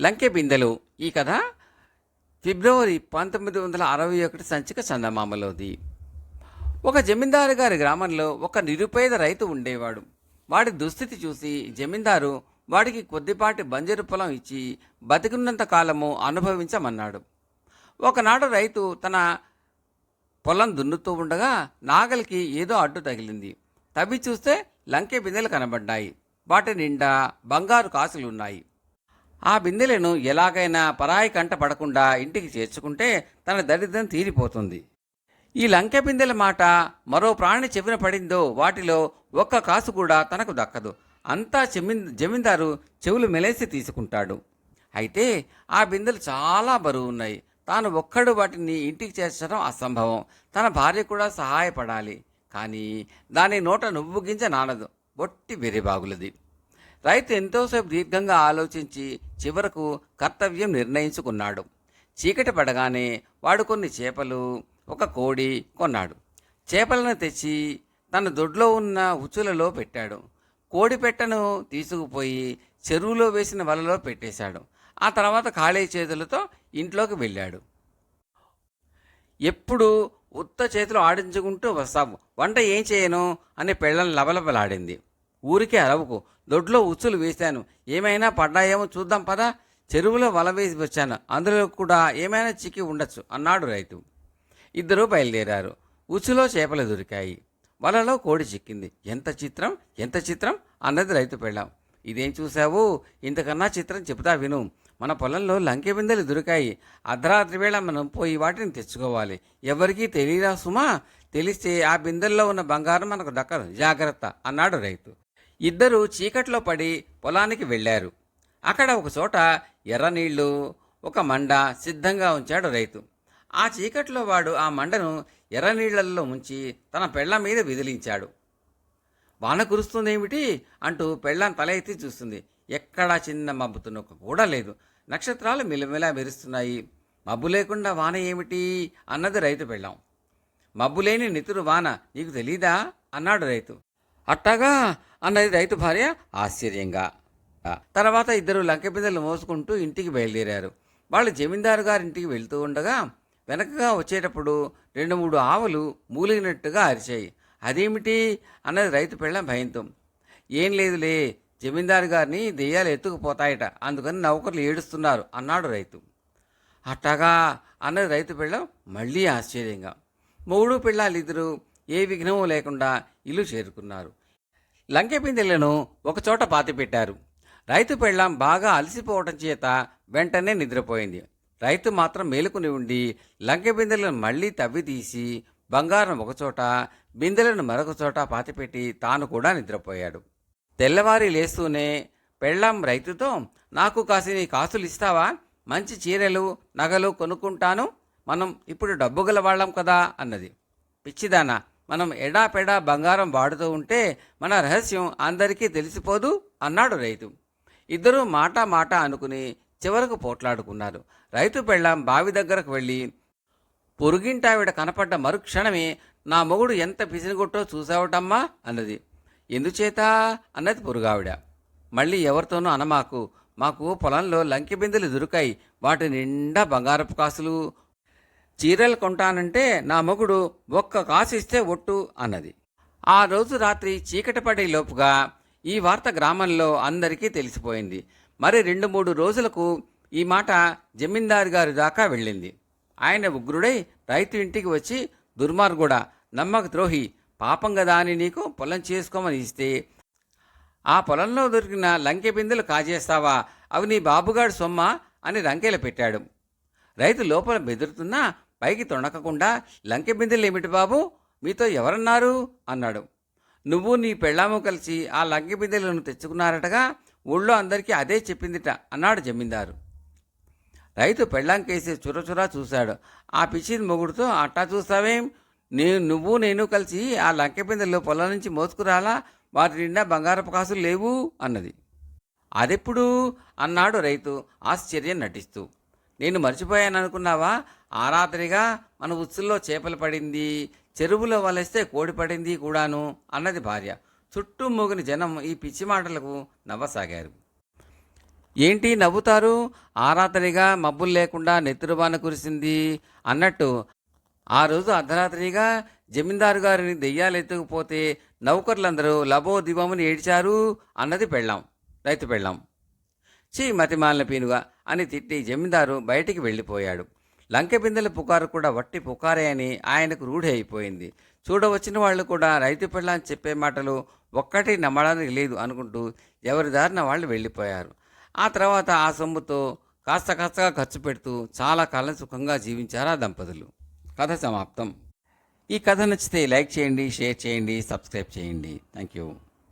లంకె బిందెలు. ఈ కథ ఫిబ్రవరి పంతొమ్మిది వందల అరవై ఒకటి సంచిక చందమామలోది. ఒక జమీందారు గారి గ్రామంలో ఒక నిరుపేద రైతు ఉండేవాడు. వాడి దుస్థితి చూసి జమీందారు వాడికి కొద్దిపాటి బంజరు పొలం ఇచ్చి బతికున్నంత కాలము అనుభవించమన్నాడు. ఒకనాడు రైతు తన పొలం దున్నుతూ ఉండగా నాగలికి ఏదో అడ్డు తగిలింది. తవ్వి చూస్తే లంకె బిందెలు కనబడ్డాయి. వాటి నిండా బంగారు కాసులున్నాయి. ఆ బిందెలను ఎలాగైనా పరాయి కంట పడకుండా ఇంటికి చేర్చుకుంటే తన దరిద్రం తీరిపోతుంది. ఈ లంకె బిందెల మాట మరో ప్రాణి చెవిన పడిందో వాటిలో ఒక్క కాసు కూడా తనకు దక్కదు. అంతా జమీన్ జమీందారు చెవులు మెలేసి తీసుకుంటాడు. అయితే ఆ బిందెలు చాలా బరువు ఉన్నాయి. తాను ఒక్కడు వాటిని ఇంటికి చేర్చడం అసంభవం. తన భార్య కూడా సహాయపడాలి. కానీ దాని నోట నువ్వు గింజ నానదు. బొట్టి వెరిబాగులది రైతు ఎంతోసేపు దీర్ఘంగా ఆలోచించి చివరకు కర్తవ్యం నిర్ణయించుకున్నాడు. చీకటి పడగానే వాడు కొన్ని చేపలు ఒక కోడి కొన్నాడు. చేపలను తెచ్చి తన దొడ్లో ఉన్న ఉచ్చులలో పెట్టాడు. కోడి పెట్టను తీసుకుపోయి చెరువులో వేసిన వలలో పెట్టేశాడు. ఆ తర్వాత ఖాళీ చేతులతో ఇంట్లోకి వెళ్ళాడు. ఎప్పుడు ఉత్త చేతులు ఆడించుకుంటూ వస్తావు. వంట ఏం చేయను? అని పెళ్ళం లబలబలాడింది. ఊరికే అరవకు. దొడ్లో ఉచ్చులు వేశాను. ఏమైనా పడ్డాయేమో చూద్దాం పదా. చెరువులో వల వేసి వచ్చాను. అందులో కూడా ఏమైనా చిక్కి ఉండొచ్చు అన్నాడు రైతు. ఇద్దరూ బయలుదేరారు. ఉచ్చులో చేపలు దొరికాయి. వలలో కోడి చిక్కింది. ఎంత చిత్రం? ఎంత చిత్రం? అన్నది రైతు పెళ్ళాం. ఇదేం చూసావు ఇంతకన్నా చిత్రం చెబుతా విను. మన పొలంలో లంకె బిందెలు దొరికాయి. అర్ధరాత్రి వేళ మనం పోయి వాటిని తెచ్చుకోవాలి. ఎవరికీ తెలియదా సుమా? తెలిస్తే ఆ బిందెల్లో ఉన్న బంగారం మనకు దక్కదు. జాగ్రత్త అన్నాడు రైతు. ఇద్దరూ చీకట్లో పడి పొలానికి వెళ్ళారు. అక్కడ ఒకచోట ఎర్ర ఒక మండ సిద్ధంగా ఉంచాడు రైతు. ఆ చీకట్లో వాడు ఆ మండను ఎర్ర ఉంచి తన పెళ్ళ మీద విదిలించాడు. వాన కురుస్తుందేమిటి అంటూ పెళ్ళాం తల ఎత్తి చూస్తుంది. ఎక్కడా చిన్న మబ్బుతున్న కూడా లేదు. నక్షత్రాలు మిలమిలా మెరుస్తున్నాయి. మబ్బు లేకుండా వాన ఏమిటి అన్నది రైతు పెళ్ళాం. మబ్బు లేని నితురు వాన నీకు తెలీదా? అన్నాడు రైతు. అట్టాగా అన్నది రైతు భార్య ఆశ్చర్యంగా. తర్వాత ఇద్దరు లంకె బిందెలు మోసుకుంటూ ఇంటికి బయలుదేరారు. వాళ్ళు జమీందారు గారి ఇంటికి వెళ్తూ ఉండగా వెనకగా వచ్చేటప్పుడు రెండు మూడు ఆవులు మూలిగినట్టుగా అరిచాయి. అదేమిటి? అన్నది రైతు పెళ్ళం భయంతో. ఏం లేదులే జమీందారు గారిని దెయ్యాలు ఎత్తుకుపోతాయట. అందుకని నౌకర్లు ఏడుస్తున్నారు అన్నాడు రైతు. అట్టగా? అన్నది రైతు పెళ్ళం మళ్ళీ ఆశ్చర్యంగా. మూడు పిల్లలిద్దరూ ఏ విఘ్నము లేకుండా ఇల్లు చేరుకున్నారు. లంకె పిందెలను ఒకచోట పాతిపెట్టారు. రైతు పెళ్ళాం బాగా అలసిపోవటం చేత వెంటనే నిద్రపోయింది. రైతు మాత్రం మేలుకుని ఉండి లంకె బిందెలను మళ్ళీ తవ్వి తీసి బంగారం ఒకచోట బిందెలను మరొక చోట పాతిపెట్టి తాను కూడా నిద్రపోయాడు. తెల్లవారి లేస్తూనే పెళ్ళాం రైతుతో నాకు కాసి నీ కాసులు ఇస్తావా? మంచి చీరలు నగలు కొనుక్కుంటాను. మనం ఇప్పుడు డబ్బు గల వాళ్ళం కదా అన్నది. పిచ్చిదానా మనం ఎడాపెడా బంగారం వాడుతూ ఉంటే మన రహస్యం అందరికీ తెలిసిపోదు అన్నాడు రైతు. ఇద్దరూ మాట మాట అనుకుని చివరకు పోట్లాడుకున్నారు. రైతు పెళ్ళాం బావి దగ్గరకు వెళ్ళి పొరుగింటావిడ కనపడ్డ మరుక్షణమే నా మొగుడు ఎంత పిసినిగొట్టో చూసావటమ్మా అన్నది. ఎందుచేత? అన్నది పొరుగావిడ. మళ్ళీ ఎవరితోనూ అనమాకు. మాకు పొలంలో లంకెబిందులు దొరికాయి. వాటి నిండా బంగారపు కాసులు చీరలు కొంటానంటే నా మొగుడు ఒక్క కాసు ఇస్తే ఒట్టు అన్నది. ఆ రోజు రాత్రి చీకటి పడే లోపుగా ఈ వార్త గ్రామంలో అందరికీ తెలిసిపోయింది. మరి రెండు మూడు రోజులకు ఈ మాట జమీందారు గారి దాకా వెళ్ళింది. ఆయన ఉగ్రుడై రైతు ఇంటికి వచ్చి దుర్మార్గుడ నమ్మక ద్రోహి పాపం కదా అని నీకు పొలం చేసుకోమని ఇస్తే ఆ పొలంలో దొరికిన లంకె బిందెలు కాజేస్తావా? అవి నీ బాబుగాడు సొమ్మ? అని రంకెలు పెట్టాడు. రైతు లోపల బెదురుతున్నా పైకి తొణకకుండా లంకె బిందెలు ఏమిటి బాబు? మీతో ఎవరన్నారు? అన్నాడు. నువ్వు నీ పెళ్ళాము కలిసి ఆ లంకె బిందెలను తెచ్చుకున్నారటగా ఊళ్ళో అందరికీ అదే చెప్పిందిట అన్నాడు జమీందారు. రైతు పెళ్ళాంకేసి చురచురా చూశాడు. ఆ పిచ్చిని మొగుడుతో అట్టా చూస్తావేం? నేను నువ్వు నేను కలిసి ఆ లంకె బిందెలు పొలం నుంచి మోసుకురాలా? వాటి నిండా బంగారపు కాసులు లేవు? అన్నది. అదెప్పుడు? అన్నాడు రైతు ఆశ్చర్యం నటిస్తూ. నేను మర్చిపోయాను అనుకున్నావా ఆ రాత్రిగా మన ఉచ్చుల్లో చేపలు పడింది చెరువులో వలేస్తే కోడి పడింది కూడాను అన్నది భార్య. చుట్టూ మోగిన జనం ఈ పిచ్చి మాటలకు నవ్వసాగారు. ఏంటి నవ్వుతారు? ఆరాత్రిగా మబ్బులు లేకుండా నెత్తురుబాన కురిసింది అన్నట్టు ఆ రోజు అర్ధరాత్రిగా జమీందారు గారిని దెయ్యాలు ఎత్తుకుపోతే నౌకర్లందరూ లబో దివముని ఏడ్చారు అన్నది పెళ్ళాం రైతు పెళ్ళాం. చీ మతిమాలిన పీనుగా అని తిట్టి జమీందారు బయటికి వెళ్ళిపోయాడు. లంకెబిందెల పుకారు కూడా వట్టి పుకారే అని ఆయనకు రూఢి అయిపోయింది. చూడవచ్చిన వాళ్ళు కూడా రైతు పెళ్ళాన్ని చెప్పే మాటలు ఒక్కటి నమ్మడానికి లేదు అనుకుంటూ ఎవరి దారిన వాళ్ళు వెళ్ళిపోయారు. ఆ తర్వాత ఆ సొమ్ముతో కాస్త కాస్తగా ఖర్చు పెడుతూ చాలా కాలం సుఖంగా జీవించారు ఆ దంపతులు. కథ సమాప్తం. ఈ కథ నచ్చితే లైక్ చేయండి షేర్ చేయండి సబ్స్క్రైబ్ చేయండి. Thank you.